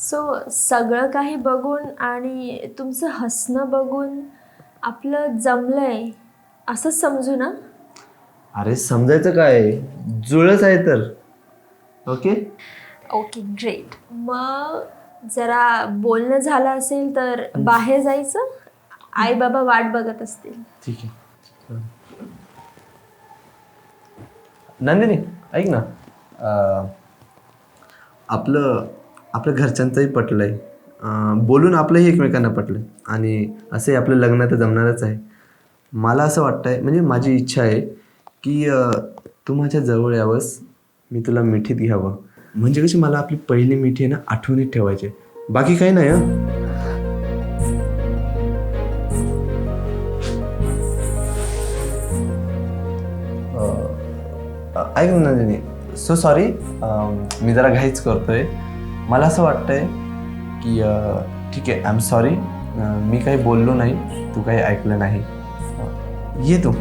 So सगळं काही बघून आणि तुमचं हसणं बघून आपलं जमलंय असंच समजू ना? अरे समजायचं काय? जुळच आहे तर. ओके ओके ग्रेट मग जरा बोलणं झालं असेल तर बाहेर जायचं? आई बाबा वाट बघत असतील. ठीक आहे. नंदिनी ऐक ना. अं, आपलं आपल्या घरच्यांचंही पटलं आहे बोलून आपलंही एकमेकांना पटलंय. आणि असंही आपलं लग्न तर जमणारच आहे. मला असं वाटतं आहे म्हणजे माझी इच्छा आहे की तू माझ्या जवळ यावंस मी तुला मिठीत घ्यावं. म्हणजे कशी मला आपली पहिली मिठी आहे ना आठवणीत ठेवायची बाकी काही नाही हं? ऐक ना सो सॉरी मी जरा घाईच करतोय. मला असं वाटतंय की ठीक आहे आय एम सॉरी मी काही बोललो नाही. तू काही ऐकलं नाही. ये तू.